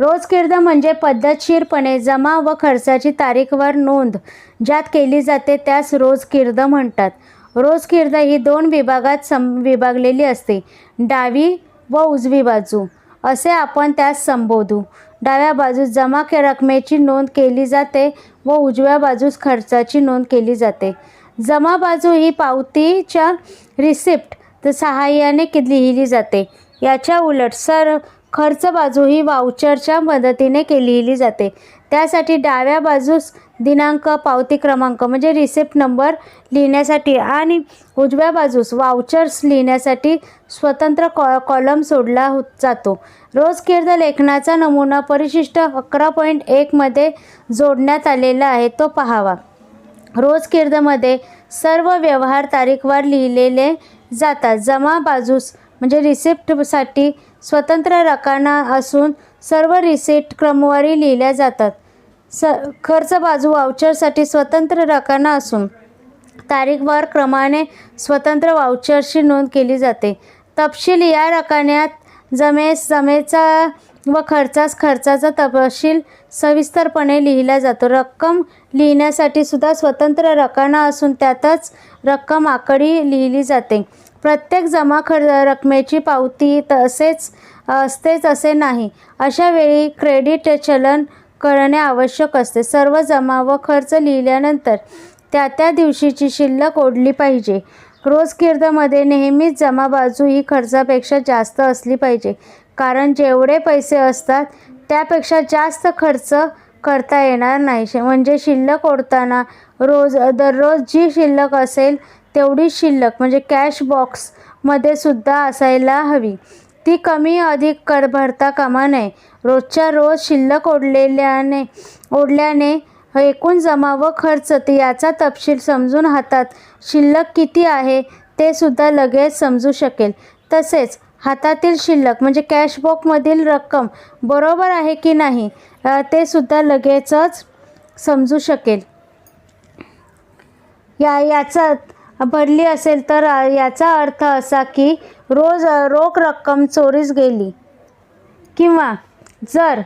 रोजकिर्द म्हणजे पद्धतशीरपणे जमा व खर्चाची तारीखवर नोंद ज्यात केली जाते त्यास रोजकिर्द म्हणतात. रोजकिर्द ही दोन विभागात सम विभागलेली असते डावी व उजवी बाजू. असे आपण त्यास संबोधू. डाव्या बाजूस जमा के रकमेची नोंद केली जाते व उजव्या बाजूस खर्चाची नोंद केली जाते. जमा बाजू ही पावतीच्या रिसिप्ट सहाय्याने लिहिली जाते. याच्या उलट सर खर्च बाजू ही वाउचरच्या मदतीने के लिहिली जाते. त्यासाठी डाव्या बाजूस दिनांक पावती क्रमांक म्हणजे रिसिप्ट नंबर लिहिण्यासाठी आणि उजव्या बाजूस वाउचर्स लिहिण्यासाठी स्वतंत्र कॉ कॉलम सोडला हो जातो. रोजकीर्द लेखनाचा नमुना परिशिष्ट अकरा पॉईंट एकमध्ये जोडण्यात आलेला आहे तो पहावा. रोजकीर्दमध्ये सर्व व्यवहार तारीखवार लिहिलेले जातात. जमा बाजूस म्हणजे रिसिप्टसाठी स्वतंत्र रकाना असून सर्व रिसेट क्रमवारी लिहिल्या जातात. स खर्च बाजू वाउचरसाठी स्वतंत्र रकाना असून तारीखवार क्रमाने स्वतंत्र वाउचरची नोंद केली जाते. तपशील या रकान्यात जमेस जमेचा व खर्चास खर्चाचा तपशील सविस्तरपणे लिहिला जातो. रक्कम लिहिण्यासाठी सुद्धा स्वतंत्र रकाना असून त्यातच रक्कम आकडी लिहिली जाते. प्रत्येक जमा खर रकमेची पावती तसेच असतेच असे नाही. अशा वेळी क्रेडिट चलन करणे आवश्यक असते. सर्व जमा व खर्च लिहिल्यानंतर त्या त्या दिवशीची शिल्लक ओढली पाहिजे. रोज किर्दमध्ये नेहमीच जमा बाजू ही खर्चापेक्षा जास्त असली पाहिजे. कारण जेवढे पैसे असतात त्यापेक्षा जास्त खर्च करता येणार नाही. म्हणजे शिल्लक ओढताना रोज दररोज जी शिल्लक असेल तेवढी शिल्लक म्हणजे कॅश बॉक्समध्ये सुद्धा असायला हवी. ती कमी अधिक कर भरता कामा नये रोजच्या रोज शिल्लक ओढलेल्याने ओढल्याने एकूण जमा व खर्च याचा तपशील समजून हातात शिल्लक किती आहे ते सुद्धा लगेच समजू शकेल. तसेच हातातील शिल्लक म्हणजे कॅशबॉकमधील रक्कम बरोबर आहे की नाही ते सुद्धा लगेचच समजू शकेल. या याचा भरली असेल तर याचा अर्थ असा की रोज रोख रक्कम चोरीस गेली. किंवा जर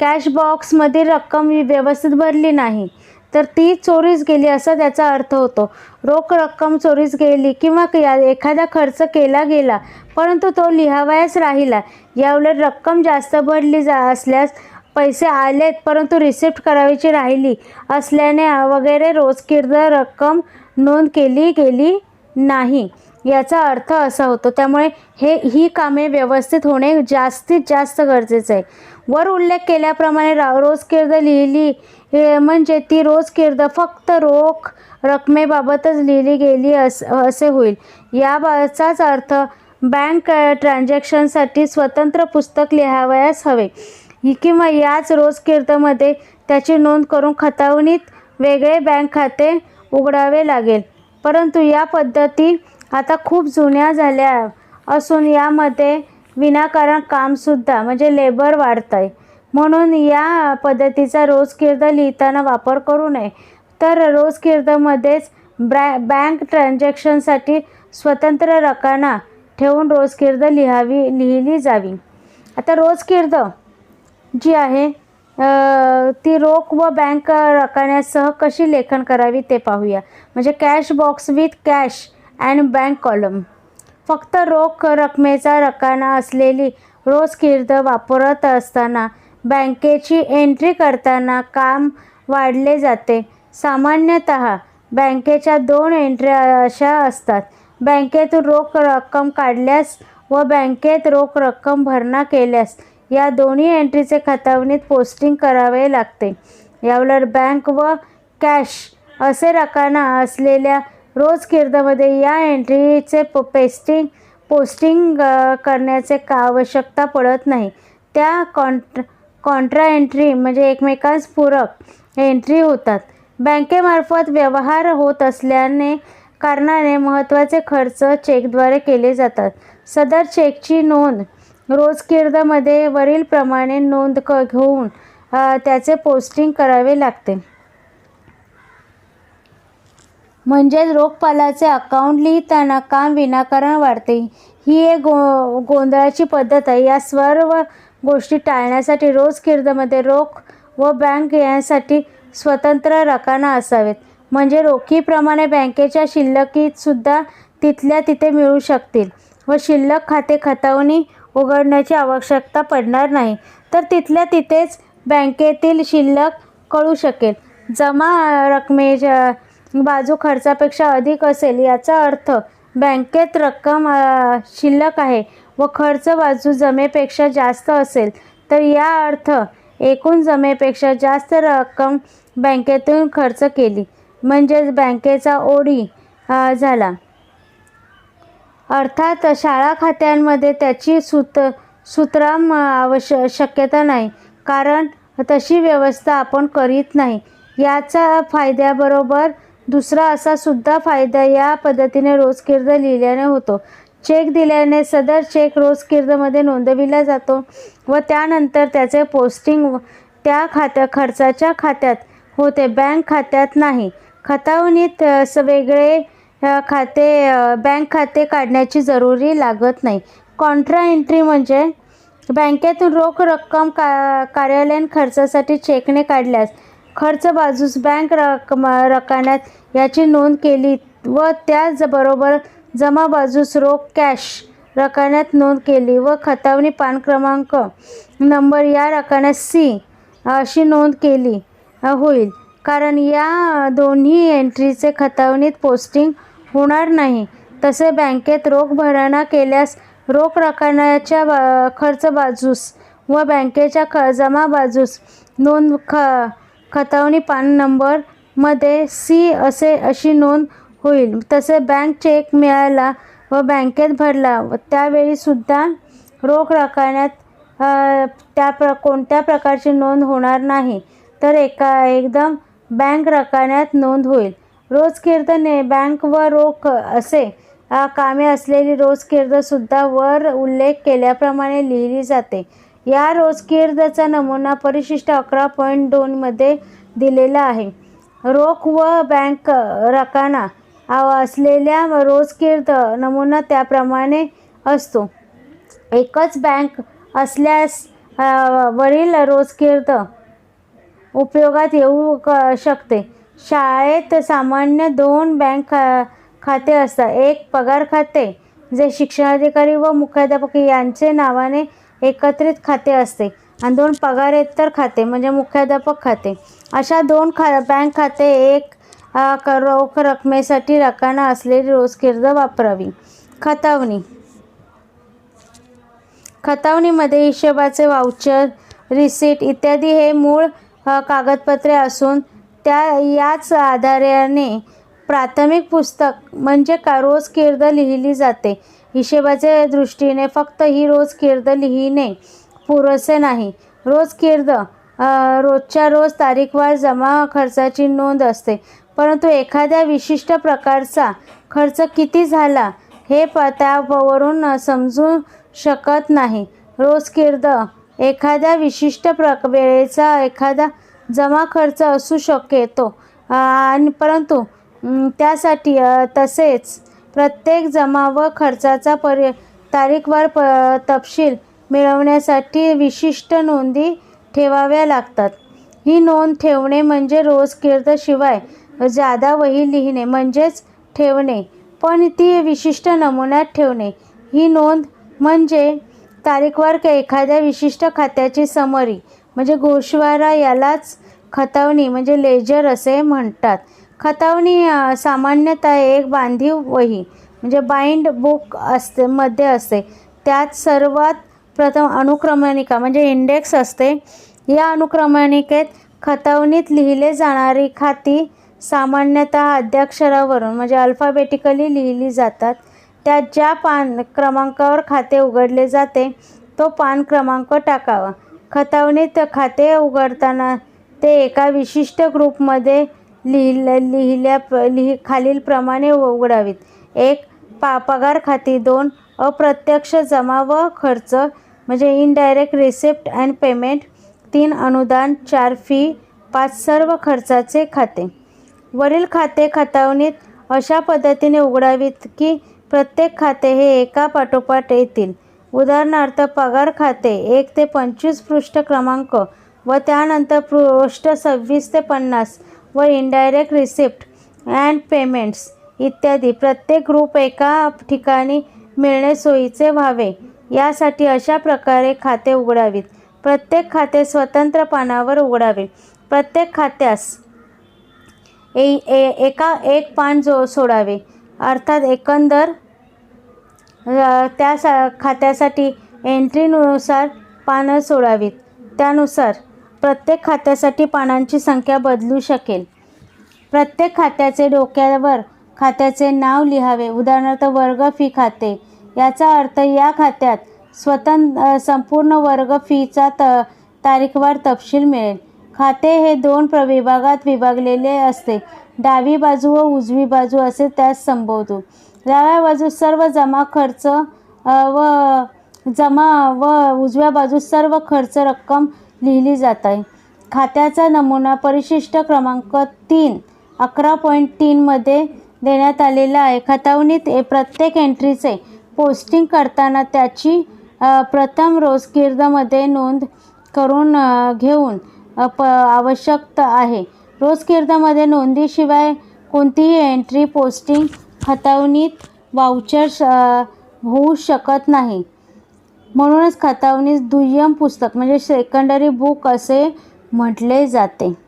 कॅश बॉक्समधील रक्कम व्यवस्थित भरली नाही तर ती चोरीस गेली असा त्याचा अर्थ होतो. रोख रक्कम चोरीस गेली किंवा एखादा खर्च केला गेला परंतु तो लिहावयास राहिला याउलट रक्कम जास्त भरली जा असल्यास पैसे आलेत परंतु रिसिप्ट करावीची राहिली असल्याने वगैरे रोजकीर्द रक्कम नोंद केली गेली नाही. याचा अर्थ असा होतो त्यामुळे हे ही कामे व्यवस्थित होणे जास्तीत जास्त गरजेचं आहे. वर उल्लेख केल्याप्रमाणे रा रोजकीर्द लिहिली म्हणजे ती रोजकीर्द फक्त रोख रकमेबाबतच लिहिली गेली अस असे होईल. याचाच अर्थ बँक ट्रान्झॅक्शनसाठी स्वतंत्र पुस्तक लिहावयास हवे. किंवा याच रोजकीर्दमध्ये त्याची नोंद करून खतावणीत वेगळे बँक खाते उघडावे लागेल. परंतु या पद्धती आता खूप जुन्या झाल्या असून यामध्ये विनाकारण कामसुद्धा म्हणजे लेबर वाढत आहे म्हणून या पद्धतीचा रोजकीर्द लिहिताना वापर करू नये. तर रोजकीर्दमध्येच ब्रॅ बँक ट्रान्झॅक्शनसाठी स्वतंत्र रकाना ठेवून रोजकिर्द लिहावी लिहिली जावी. आता रोजकिर्द जी आहे ती रोख व बँक रकान्यासह कशी लेखन करावी ते पाहूया. म्हणजे cash box with cash and bank column फक्त रोख रकमेचा रकाना असलेली रोज किर्द वापरत असताना बँकेची एंट्री करताना काम वाढले जाते. सामान्यतः बँकेच्या दोन एंट्र्या अशा असतात. बँकेतून रोख रक्कम काढल्यास व बँकेत रोख रक्कम भरणा केल्यास या दोन्ही एंट्रीचे खतावणीत पोस्टिंग करावे लागते. यावर बँक व कॅश असे रकाना असलेल्या रोज किर्दमध्ये या एंट्रीचे प पेस्टिंग पोस्टिंग करण्याचे का आवश्यकता पडत नाही. त्या कॉन्ट कॉन्ट्रा एंट्री म्हणजे एकमेकांस पूरक एंट्री होतात. बँकेमार्फत व्यवहार होत असल्याने कारणाने महत्त्वाचे खर्च चेकद्वारे केले जातात. सदर चेकची नोंद रोजकिर्दमध्ये वरीलप्रमाणे नोंद क घेऊन त्याचे पोस्टिंग करावे लागते. म्हणजेच रोखपालाचे अकाउंट लिहिताना काम विनाकारण वाढते. ही एक गो गोंधळाची पद्धत आहे. या सर्व गोष्टी टाळण्यासाठी रोज किर्दमध्ये रोख व बँक यासाठी स्वतंत्र रकाना असावेत. म्हणजे रोखीप्रमाणे बँकेच्या शिल्लकीतसुद्धा तिथल्या तिथे मिळू शकतील व शिल्लक खाते खतावणी उघडण्याची आवश्यकता पडणार नाही. तर तिथल्या तिथेच बँकेतील शिल्लक कळू शकेल. जमा रकमेच्या बाजू खर्चापेक्षा अधिक असेल याचा अर्थ बँकेत रक्कम शिल्लक आहे व खर्च बाजू जमेपेक्षा जास्त असेल. तर या अर्थ एकूण जमेपेक्षा जास्त रक्कम बँकेतून खर्च केली. म्हणजेच बँकेचा ओढी झाला. अर्थात शाळा खात्यांमध्ये त्याची सूत सुतराम आवश्य शक्यता नाही. कारण तशी व्यवस्था आपण करीत नाही. याचा फायद्याबरोबर दुसरा असा सुद्धा फायदा या पद्धतीने रोजकिर्द लिहिल्याने होतो. चेक दिल्याने सदर चेक रोजकिर्दमध्ये नोंदविला जातो व त्यानंतर त्याचे पोस्टिंग त्या खात्या खर्चाच्या खात्यात होते. बँक खात्यात नाही. खतावणीत वेगळे खाते बँक खाते काढण्याची जरुरी लागत नाही. कॉन्ट्रा एंट्री म्हणजे बँकेतून रोख रक्कम का कार्यालयीन खर्चासाठी चेकने काढल्यास खर्च बाजूस बँक रकम रकान्यात याची नोंद केली व त्याचबरोबर जमा बाजूस रोख कॅश रकान्यात नोंद केली व खतावणी पान क्रमांक नंबर या रकान्यात सी अशी नोंद केली होईल. कारण या दोन्ही एंट्रीचे खतावणीत पोस्टिंग होणार नाही. तसे बँकेत रोख भरणा केल्यास रोख रकण्याच्या बा खर्च बाजूस व बँकेच्या ख जमा बाजूस नोंद ख खतावणी पान नंबरमध्ये सी असे अशी नोंद होईल. तसे बँक चेक मिळाला व बँकेत भरला व त्यावेळीसुद्धा रोख रकण्यात त्या प्र कोणत्या प्रकारची नोंद होणार नाही. तर एका एकदम बँक रकान्यात नोंद होईल. रोजकिर्दने बँक व रोख असे कामे असलेली रोज रोजकिर्दसुद्धा वर उल्लेख केल्याप्रमाणे लिहिली जाते. या रोजकिर्दचा नमुना परिशिष्ट अकरा पॉईंट दोनमध्ये दिलेला आहे. रोख व बँक रकाना असलेल्या असलेल्या रोजकिर्द नमुना त्याप्रमाणे असतो. एकच बँक असल्यास वरील रोजकीर्द उपयोगात येऊ क शकते. शाळेत सामान्य दोन बँक खा खाते असतात. एक पगार खाते जे शिक्षणाधिकारी व मुख्याध्यापक यांचे नावाने एकत्रित खाते असते. आणि दोन पगारेतर खाते म्हणजे मुख्याध्यापक खाते. अशा दोन खा बँक खाते एक रोख रकमेसाठी रकाना असलेली रोजकिर्द वापरावी. खतावणी. खतावणीमध्ये हिशोबाचे वाउचर रिसीट इत्यादी हे मूळ कागदपत्रे असून त्या याच आधाराने प्राथमिक पुस्तक म्हणजे का रोज किर्द लिहिली जाते. हिशेबाच्या दृष्टीने फक्त ही रोज किर्द लिहिणे पुरेसे नाही. रोज किर्द रोजच्या रोज तारीखवार जमा खर्चाची नोंद असते. परंतु एखाद्या विशिष्ट प्रकारचा खर्च किती झाला हे प त्यावरून समजू शकत नाही. रोज किर्द एखाद्या विशिष्ट प्र वेळेचा एखादा जमा खर्च असू शकेतो. आणि परंतु त्यासाठी तसेच प्रत्येक जमा व खर्चाचा परि तारीखवार प तपशील मिळवण्यासाठी विशिष्ट नोंदी ठेवाव्या लागतात. ही नोंद ठेवणे म्हणजे रोज कीर्दशिवाय जादा वही लिहिणे म्हणजेच ठेवणे. पण ती विशिष्ट नमुन्यात ठेवणे. ही नोंद म्हणजे तारीखवार क- एखाद्या विशिष्ट खात्याची समरी म्हणजे गोशवारा यालाच खतावणी म्हणजे लेजर असे म्हणतात. खतावणी सामान्यतः एक बांधीव वही म्हणजे बाइंड बुक असते मध्ये असते. त्यात सर्वात प्रथम अनुक्रमणिका म्हणजे इंडेक्स असते. या अनुक्रमणिकेत खतावणीत लिहिले जाणारी खाती सामान्यतः अद्याक्षरावरून म्हणजे अल्फाबेटिकली लिहिली जातात. त्या ज्या पान क्रमांकावर खाते उघडले जाते तो पान क्रमांक टाकावा. खतावणीत खाते उघडताना ते एका विशिष्ट ग्रुपमध्ये लिहिल्या लिहिल्या लिहि खालीलप्रमाणे उघडावीत. एक पा पगार खाती. दोन अप्रत्यक्ष जमा व खर्च म्हणजे इनडायरेक्ट रिसिप्ट अँड पेमेंट तीन अनुदान. चार फी पाच सर्व खर्चाचे खाते. वरील खाते खतावणीत अशा पद्धतीने उघडावीत की प्रत्येक खाते हे एका पाठोपाठ येतील. उदाहरणार्थ पगार खाते एक ते पंचवीस पृष्ठ क्रमांक व त्यानंतर पृष्ठ सव्वीस ते पन्नास व इनडायरेक्ट रिसिप्ट अँड पेमेंट्स इत्यादी प्रत्येक ग्रुप एका ठिकाणी मिळणे सोयीचे व्हावे. यासाठी अशा प्रकारे खाते उघडावीत. प्रत्येक खाते स्वतंत्र पानावर उघडावे. प्रत्येक खात्यास ए ए एका एक पान जो सोडावे. अर्थात एकंदर त्या सा खात्यासाठी एंट्रीनुसार पानं सोडावीत. त्यानुसार प्रत्येक खात्यासाठी पानांची संख्या बदलू शकेल. प्रत्येक खात्याचे डोक्यावर खात्याचे नाव लिहावे. उदाहरणार्थ वर्ग फी खाते. याचा अर्थ या खात्यात स्वतंत्र संपूर्ण वर्ग फीचा त तारीखवार तपशील मिळेल. खाते हे दोन प्रविभागात विभागलेले असते. डावी बाजू व उजवी बाजू असे त्यास संबोधू. डाव्या बाजूस सर्व जमा खर्च व जमा व उजव्या बाजूस सर्व खर्च रक्कम लिहिली जात आहे. खात्याचा नमुना परिशिष्ट क्रमांक तीन अकरा पॉईंट तीनमध्ये देण्यात आलेला आहे. खतावणीत ए- प्रत्येक एंट्रीचे पोस्टिंग करताना त्याची प्रथम रोजकीर्दमध्ये नोंद करून घेऊन प आवश्यक आहे. रोज रोजकीर्दमध्ये नोंदीशिवाय कोणतीही एंट्री पोस्टिंग खतावणीत वाउचर्स होऊ शकत नाही. म्हणूनच खतावणीस दुय्यम पुस्तक म्हणजे सेकंडरी बुक असे म्हटले जाते.